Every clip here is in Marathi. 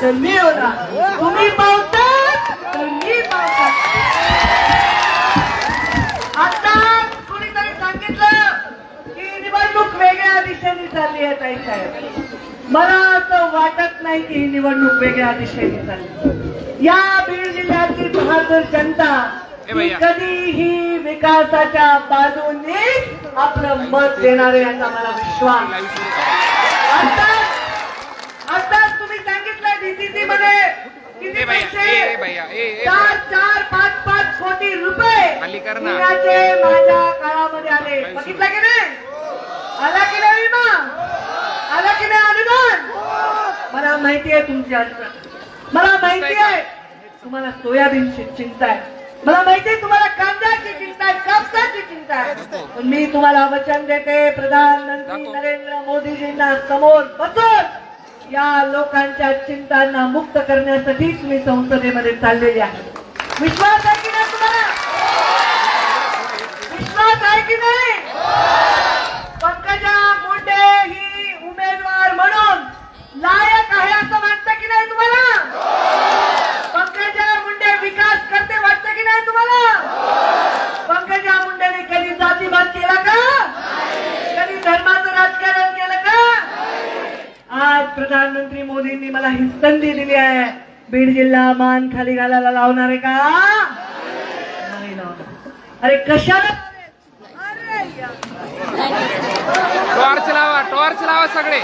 तर मी होणार तुम्ही पावतात तर मी पावतात आता कुणीतरी सांगितलं की निवडणूक वेगळ्या दिशेने चालली आहे ताई साहेब. मला असं वाटत नाही की ही निवडणूक वेगळ्या दिशेने चालली. या बीड जिल्ह्याची बहादूर जनता कधीही विकासाच्या बाजूने आपलं मत देणार आहे याचा मला विश्वास. लाईव्ह सुरू करा. आताच आताच तुम्ही सांगितलं डीसीसी मध्ये किती पैसे? चार चार पाच पाच कोटी रुपये. विम्याचे माझ्या काळामध्ये आले. बघितलं की नाही? आला की नाही विमा? आला की नाही अनुदान? मला माहिती आहे तुमची अडचण. मला माहिती आहे तुम्हाला सोयाबीनची चिंता आहे. मला माहिती आहे तुम्हाला कांद्याची चिंता आहे कापसाची चिंता आहे. पण मी तुम्हाला वचन देते प्रधानमंत्री. नरेंद्र मोदीजींना समोर बसून या लोकांच्या चिंतांना मुक्त करण्यासाठीच मी संसदेमध्ये चाललेली आहे विश्वास आहे की नाही तुम्हाला? विश्वास आहे की नाही पंकजा मुंडे ही उमेदवार म्हणून लायक आहे असं वाटतं की नाही तुम्हाला पंकजा मुंडे विकास करते वाटतं की नाही तुम्हाला पंकजा मुंडेने कधी जातीवाद केला का कधी धर्माचं राजकारण केलं का आज प्रधानमंत्री मोदींनी मला ही संधी दिली आहे. बीड जिल्हा मान खाली घालायला लावणार आहे का? नाही लावणार. अरे कशाला. टॉर्च लावा टॉर्च लावा सगळे.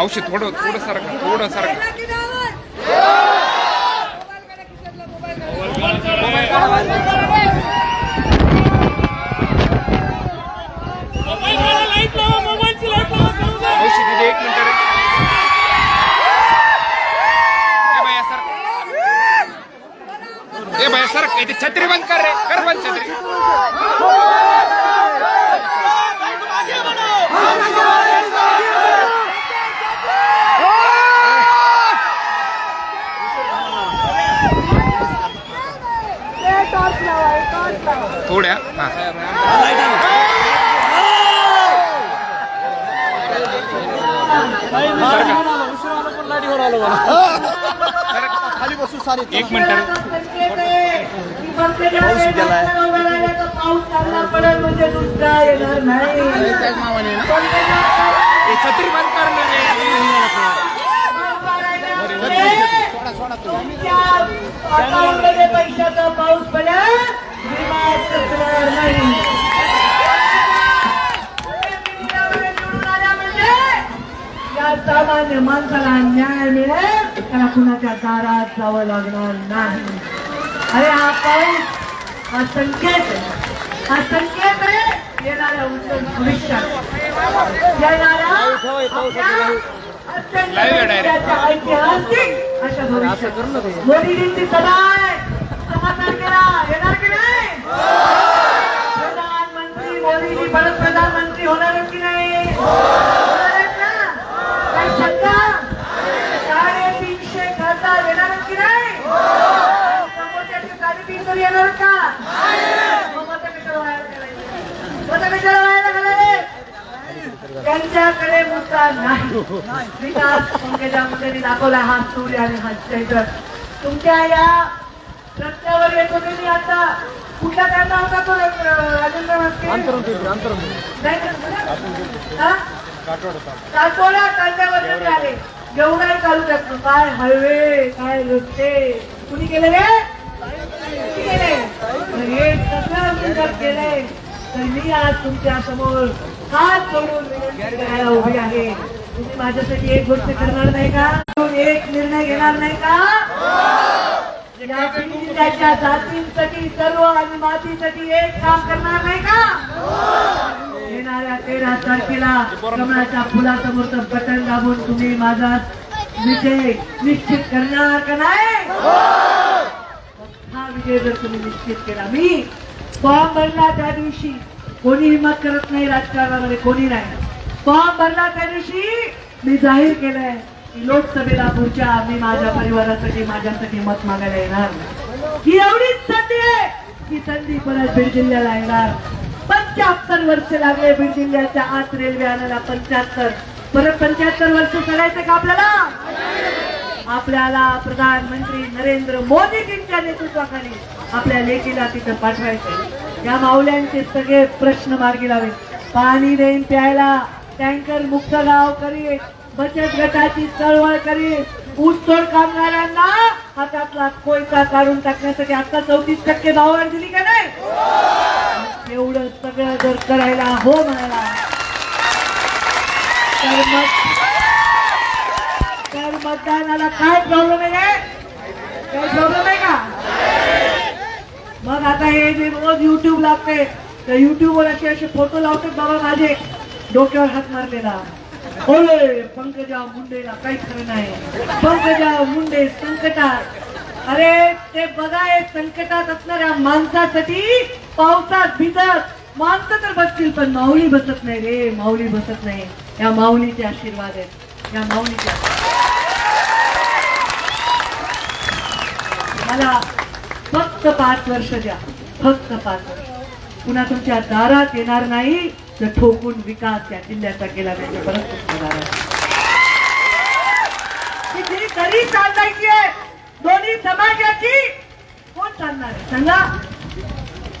मावशी थोडं थोडं सारखं थोडं सारखं छत्री बंद कर रे. कर बंद छत्री. थोड्या. हा. खाली बसू सारी एक मिनिट. पाऊस ए, छत्री बंद कर ना रे तुमच्या अकाउंटमध्ये पैशाचा पाऊस पडेल विमा संपणार नाही तुम्ही निवडून आल्या म्हणजे या सामान्य माणसाला न्याय मिळेल त्याला कुणाच्या दारात जावं लागणार नाही. अरे हा पाऊस हा संकेत हा संकेत आहे येणाऱ्या भविष्यात. येणाऱ्या ऐतिहासिक अशा भविष्यात. मोदीजींची येणार की नाही? प्रधानमंत्री मोदीजी परत प्रधानमंत्री होणार आहेत की नाही होणार आहेत ना काही शंका साडेतीनशे खासदार येणार आहेत की नाही समोरच्याचे साडेतीन तरी येणार आहेत का मग मतं कशाला वाया घालायची? मतं कशाला वाया घालायची? त्यांच्याकडे मुद्दा नाही. पंकजा मुंडेंनी दाखवला हा सूर्य आणि हा चैत्र. तुमच्या या रस्त्यावर येत मी आता? कुठला कांदा होता तो राजेंद्र मस्के नाही का? काटोला कांद्यावर येऊन आले. एवढाही तालुक्यात काय हायवे काय रस्ते? कुणी केले रे? कुणी केले? हे सगळं सुंदर केले तर मी आज तुमच्यासमोर हात जोडून करायला उभी आहे. तुम्ही माझ्यासाठी एक गोष्ट करणार नाही का? एक निर्णय घेणार नाही का? त्याच्या जातींसाठी सर्व आणि मातीसाठी एक काम करणार नाही का? येणाऱ्या तेरा तारखेला कमळाच्या फुलासमोरचं बटन दाबून तुम्ही माझा विजय निश्चित करणार का नाही? हा विजय जर तुम्ही निश्चित केला. मी फॉर्म भरला त्या दिवशी कोणी हिंमत करत नाही राजकारणामध्ये कोणी नाही. फॉर्म भरला त्या दिवशी मी जाहीर केलंय की लोकसभेला पुढच्या मी माझ्या परिवारासाठी माझ्यासाठी मत मागायला येणार ही एवढीच संधी आहे की संधी परत बीड जिल्ह्याला येणार. पंच्याहत्तर वर्ष लागले बीड जिल्ह्याच्या आत रेल्वे आणायला पंच्याहत्तर. परत पंच्याहत्तर वर्ष करायचं का आपल्याला? आपल्याला प्रधानमंत्री नरेंद्र मोदीजींच्या नेतृत्वाखाली आपल्या लेकीला तिथं पाठवायचं या माऊल्यांचे सगळे प्रश्न मार्गी लावे पाणी देईन प्यायला टँकर मुक्त गाव करी बचत गटाची चळवळ करी ऊसतोड कामगारांना हातातला कोयता काढून टाकण्यासाठी आता चौतीस टक्के भाववाढ दिली का नाही? एवढं सगळं जर करायला हो म्हणायला तर मग तर मतदानाला काय प्रॉब्लेम आहे काय प्रॉब्लेम आहे? मग आता हे जे रोज युट्यूब लागते तर युट्यूबवर असे असे फोटो लावतात बाबा माझे. डोक्यावर हात मारलेला. होय पंकजा मुंडेला काही खरं नाही. पंकजा मुंडे संकटात. अरे ते बघा हे संकटात असणाऱ्या माणसासाठी पावसात भिजत. माणसं तर बसतील पण माऊली बसत नाही रे. माऊली बसत नाही. या माऊलीचे आशीर्वाद आहेत. या माऊलीचे मला फक्त पाच वर्ष द्या. फक्त पाच वर्ष. पुन्हा तुमच्या दारात येणार नाही तर ठोकून विकास या जिल्ह्याचा केला त्याच्या परत तरी चालवायची आहे दोन्ही समाजाची कोण चालणार आहे? सांगा.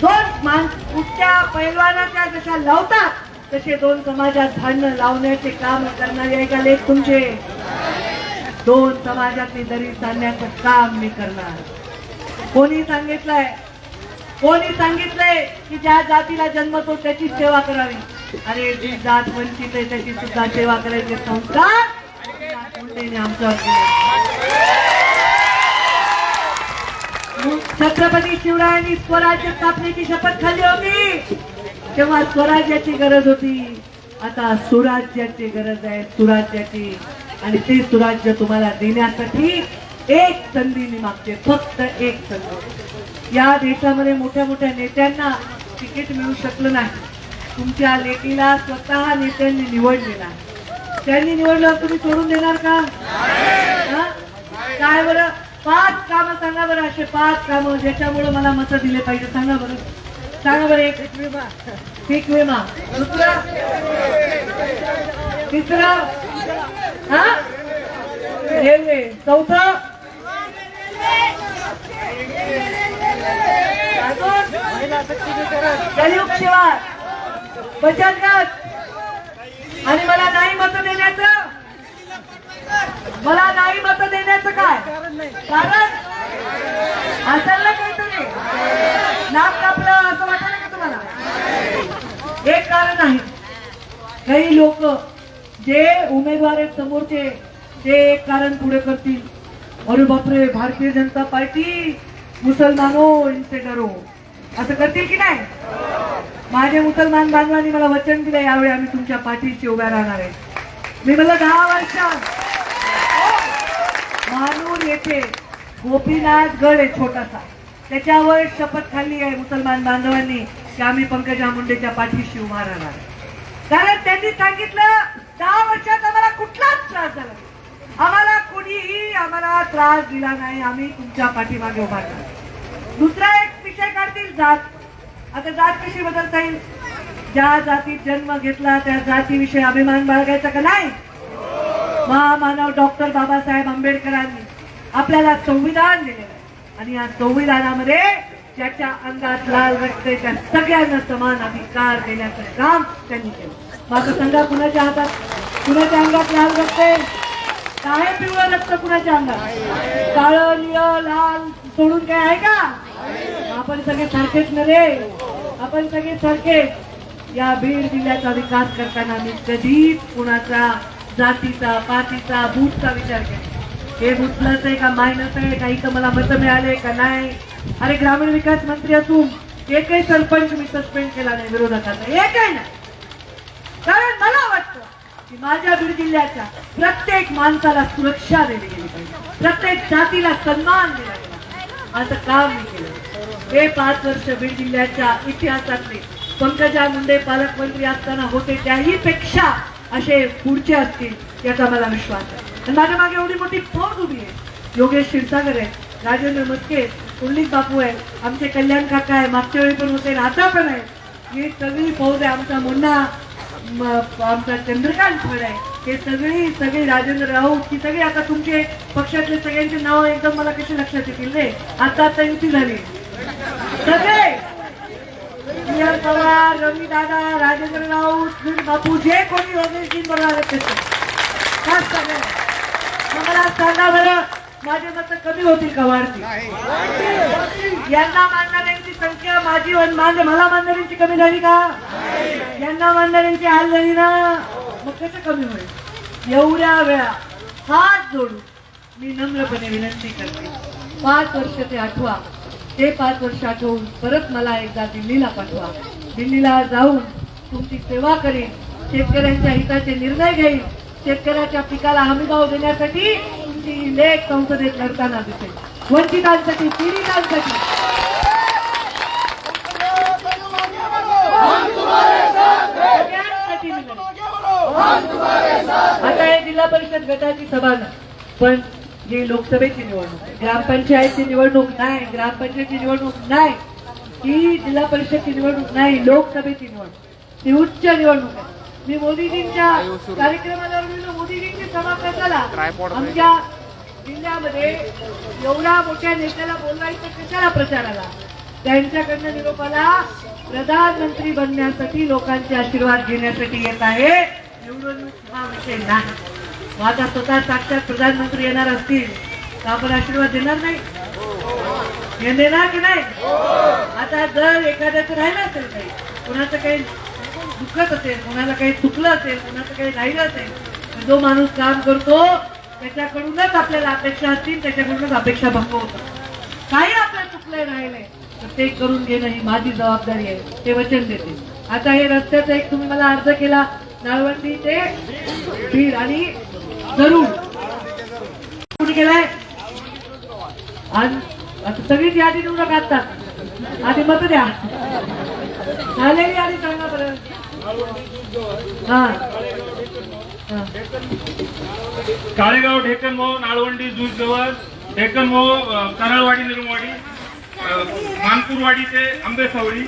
दोन मान कुठच्या पैलवानाच्या जशा लावतात तसे दोन समाजात भांडणं लावण्याचे काम करणारे आहे का तुमचे? दोन समाजातली दरी सांगण्याचं काम मी करणार. कोणी सांगितलंय? कोणी सांगितलंय की ज्या जातीला जन्मतो त्याची सेवा करावी? अरे जी जात वंचित आहे त्याची सुद्धा सेवा करायचे संस्कार छत्रपती शिवरायांनी स्वराज्य स्थापनेची शपथ खाल्ली होती. तेव्हा स्वराज्याची गरज होती. आता सुराज्याची गरज आहे सुराज्याची. आणि ते सुराज्य तुम्हाला देण्यासाठी एक संधी मी मागते फक्त एक संधी. या देशामध्ये मोठ्या मोठ्या नेत्यांना तिकीट मिळू शकलं नाही. तुमच्या लेकीला स्वतः नेत्यांनी निवडलेला त्यांनी निवडल्यावर तुम्ही सोडून देणार का? हा? काय बरं? पाच कामं सांगा बरं असे पाच कामं ज्याच्यामुळे मला मत दिले पाहिजे. सांगा बरं. सांगा बरं एक. विमा. पीक विमा. दुसरं. तिसरं. हा? रेल्वे चौथं. कलयुग शिवार बचत गट. आणि मला नाही मत देण्याचं? मला नाही मत देण्याचं काय? कारण असेल ना काहीतरी. नाक कापलं असं वाटलं का तुम्हाला? एक कारण आहे काही लोक जे उमेदवार आहेत समोरचे ते एक कारण पुढे करतील. अरे बापरे भारतीय जनता पार्टी मुसलमानो इनसे डरो असं करतील की नाही? माझे मुसलमान बांधवांनी मला वचन दिलं यावेळी आम्ही तुमच्या पाठीशी उभ्या राहणार आहे. मी मला दहा वर्षात मानूर येथे गोपीनाथ गड आहे छोटासा. त्याच्यावर शपथ खाल्ली आहे मुसलमान बांधवांनी की आम्ही पंकजा मुंडेच्या पाठीशी उभा राहणार आहे. कारण त्यांनी सांगितलं दहा वर्षात आम्हाला कुठलाच त्रास झाला आम्हाला कुणीही आम्हाला त्रास दिला नाही आम्ही तुमच्या पाठीमागे उभा दुसरा एक विषय काढतील जात. आता जात कशी बदलता येईल? ज्या जातीत जन्म घेतला त्या जातीविषयी अभिमान बाळगायचा का नाही? महामानव डॉक्टर बाबासाहेब आंबेडकरांनी आपल्याला संविधान दिलेलं आहे. आणि या संविधानामध्ये ज्याच्या अंगात लाल रक्त त्या सगळ्यांना समान अधिकार देण्याचं काम त्यांनी केलं. माझं सांगा कुणाच्या हातात? कुणाच्या अंगात लाल रक्त आहे काय पिवळं रक्त कुणाच्या अंगात? काळ निळ लाल सोडून काय आहे का? आपण सगळे सारखेच न रे आपण सगळे सारखेच. या बीड जिल्ह्याचा विकास करताना मी कधीच कुणाचा जातीचा पातीचा बूथचा विचार केला हे भूतलंच आहे का मायनस आहे? का इथं मला मत मिळाले का नाही? अरे ग्रामीण विकास मंत्री असून एकही सरपंच मी सस्पेंड केला नाही विरोधकाचा. एकही नाही. कारण मला वाटतं की माझ्या बीड जिल्ह्याच्या प्रत्येक माणसाला सुरक्षा दिली गेली पाहिजे. प्रत्येक जातीला सन्मान दिला गेला असं काम मी केलं. हे पाच वर्ष बीड जिल्ह्याच्या इतिहासातले पंकजा मुंडे पालकमंत्री असताना होते त्याही पेक्षा असे पुढचे असतील याचा मला विश्वास आहे. आणि माझ्या मागे एवढी मोठी फौज उभी आहे. योगेश क्षीरसागर आहे राजेंद्र मस्के कुंडलिक बापू आहे आमचे कल्याण काका आहे मागच्या वेळी पण होते आता पण आहे ही सगळी फौज आहे आमचा मुन्ना. आमचा चंद्रकांत फड आहे. हे सगळी सगळी राजेंद्र राऊत ही सगळी आता तुमचे पक्षातले सगळ्यांचे नाव एकदम मला कसे लक्षात येतील रे? आता आता युती झाली. सगळे! पवार रमी दादा राजेंद्र राऊत बापू जे कोणी योगेशजी बरोबर सगळे. मला सांगा बरं माझे मत कमी होतील का वाढतील? यांना मानणाऱ्यांची संख्या माझे मला मानणाऱ्यांची कमी झाली का? यांना मानणाऱ्यांची हाल झाली ना मग कसं कमी होईल. एवढ्या वेळा हात जोडून मी नम्रपणे विनंती करते. पाच वर्ष ते आठवा. ते पाच वर्ष आठवून परत मला एकदा दिल्लीला पाठवा. दिल्लीला जाऊन तुमची सेवा करेन. शेतकऱ्यांच्या हिताचे निर्णय घेईन. शेतकऱ्याच्या पिकाला हमीभाव देण्यासाठी तुमची लेख संसदेत लढताना दिसेल. वंचितांसाठी पीडितांसाठी. आता हे जिल्हा परिषद गटाची सभा नाही पण ही लोकसभेची निवडणूक. ग्रामपंचायतची निवडणूक नाही ग्रामपंचायतची निवडणूक नाही ही जिल्हा परिषदची निवडणूक नाही लोकसभेची निवडणूक. ही उच्च निवडणूक आहे. मी मोदीजींच्या कार्यक्रमाला मोदीजींची सभा कशाला? आमच्या जिल्ह्यामध्ये एवढ्या मोठ्या नेत्याला बोलवायचं कशाला प्रचाराला? त्यांच्याकडनं निरोपाला प्रधानमंत्री बनण्यासाठी लोकांचे आशीर्वाद घेण्यासाठी येत आहे. निवडणूक हा विषय नाही माझा स्वतः साक्षात प्रधानमंत्री येणार असतील तर आपण आशीर्वाद देणार नाही? हे देणार की नाही? आता जर एखाद्याचं राहिलं असेल काही कुणाचं काही दुखत असेल कुणाला काही चुकलं असेल कुणाचं काही राहिलं असेल तर जो माणूस काम करतो त्याच्याकडूनच आपल्याला अपेक्षा असतील त्याच्याकडूनच अपेक्षा भंग होतात. काही आपलं चुकलंय राहिले तर ते करून घेणं ही माझी जबाबदारी आहे ते वचन देते. आता हे रस्त्याचा एक तुम्ही मला अर्ज केला नाळवंडी ते बीड आणि जरूर गेलाय? आज सगळीच यादी निवडं काढतात आधी मत द्या. झालेली यादी सांगा बरं. हा. हा. काळेगाव ढेकनमो नाळवंडी जुज जवळ. ढेकनमो अ, करळवाडी निर्मवाडी. मानपूरवाडी ते आंबेसावळी.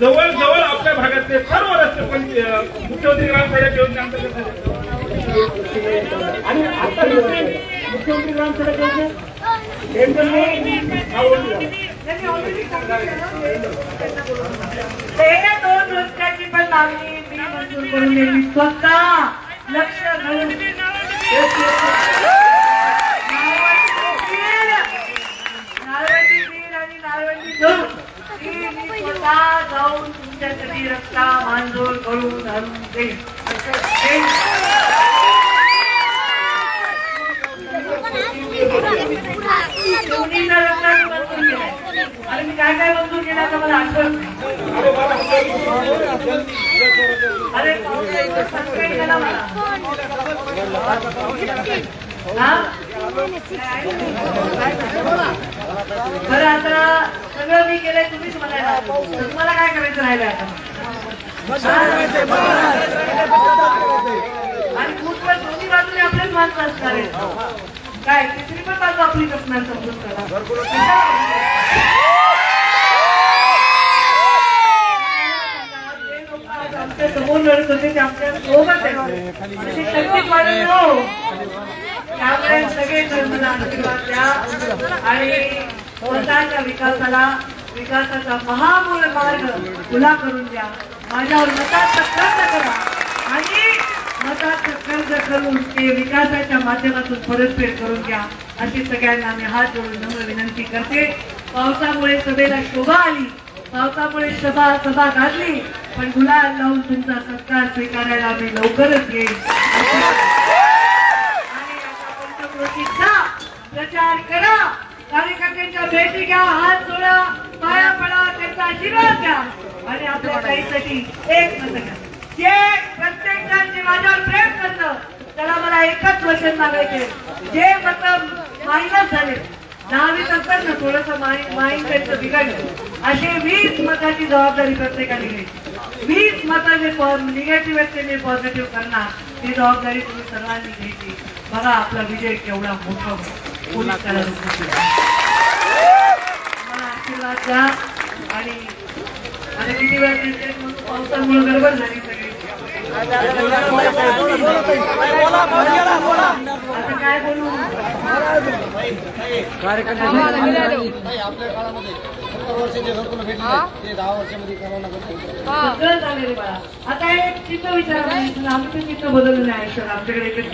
जवळ जवळ आपल्या भागातले सर्व मुख्यमंत्री ग्राम सडक झाले. आणि आता मुख्यमंत्री ग्राम सडक योजना दोन रस्त्याची पण मागणी मी मंजूर करून दिली स्वतः लक्ष घालून. ही जाऊन तुमच्यासाठी रस्ता मांजूर करून आणून देईन दोन्हीचा रस्ता मी मंजूर केलाय आणि मी काय काय मंजूर केला तर मला आठवत नाही अरे संकेत केला मला हा? बरं आता सगळं मी केलंय तुम्हीच म्हणायला तुम्हाला काय करायचं राहिलं आता? आणि कुठवर दोन्ही बाजूने आपल्याच माणसं असणार आहेत. काय तिसरी पण बाजू आपलीच असणार समजून करा. आमच्यासमोर लढत होते ते आमच्यासोबत आहे अशी शक्तीच वाढत हो त्यामुळे सगळे धर्माला आशीर्वाद द्या आणि स्वतःच्या विकासाला विकासाचा महामूळ मार्ग खुला करून द्या. माझ्यावर मताचा कर्ज करा. आणि मताचं कर्ज करून ते विकासाच्या माध्यमातून परतफेड करून घ्या. अशी सगळ्यांना मी हात जोडून नम्र विनंती करते. पावसामुळे सभेला शोभा आली. पावसामुळे सभा सभा गाजली. पण गुलाल लावून तुमचा सत्कार स्वीकारायला मी लवकरच येईल आणि आता पंचक्रोशीचा प्रचार करा. कार्यकर्त्यांच्या भेटी घ्या हात जोडा पाया पडा त्यांचा आशीर्वाद घ्या. आणि आपल्या ताईसाठी एक मत घ्या. जे प्रत्येक जण जे माझ्यावर प्रेम करत. त्याला मला एकच वचन मागायचे जे मत मायनस झाले दहावीत असतात ना थोडस माइंड त्यांचं बिघडलं. असे वीस मताची जबाबदारी प्रत्येकाने घ्यायची. वीस मताचे निगेटिव्ह आहेत ते मी पॉझिटिव्ह करणार. ही जबाबदारी तुम्ही सर्वांनी घ्यायची. बघा आपला विजय केवढा मोठा होता. आणि आता किती वेळ पावसामुळे गडबड झाली सगळी आता काय बोलू सगळं झालं रे बाळा आता एक चित्र विचारा आमचं चित्र बदललं नाही आयुष्यात. आमच्याकडे एकच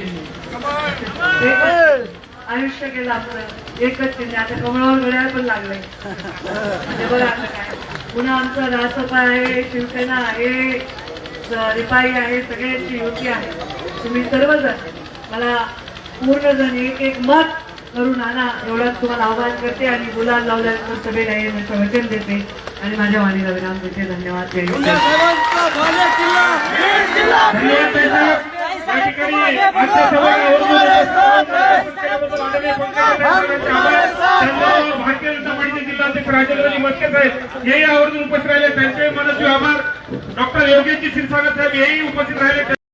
आयुष्य केलं आपलं एकच चिन्ह आता कमळावर घड्याळ पण लागलंय. म्हणजे बघा आता काय. पुन्हा आमचं रासपा आहे शिवसेना आहे रिपाई आहे सगळ्यांची युती आहे. तुम्ही सर्वजण मला पूर्ण जण एक एक मत करून आणा. एवढंच तुम्हाला आवाहन करते आणि गुलाल लावल्यानंतर सभेला येण्याचं वचन देते. आणि माझ्या वाणीला विराम देते धन्यवाद. भारतीय जनता पार्टीचे जिल्हाध्यक्ष राजेंद्रजी मस्के साहेब. हेही आवर्जून उपस्थित राहिले. त्यांचे मनस्वी आभार. डॉक्टर योगेशजी क्षीरसागर साहेब हेही उपस्थित राहिले.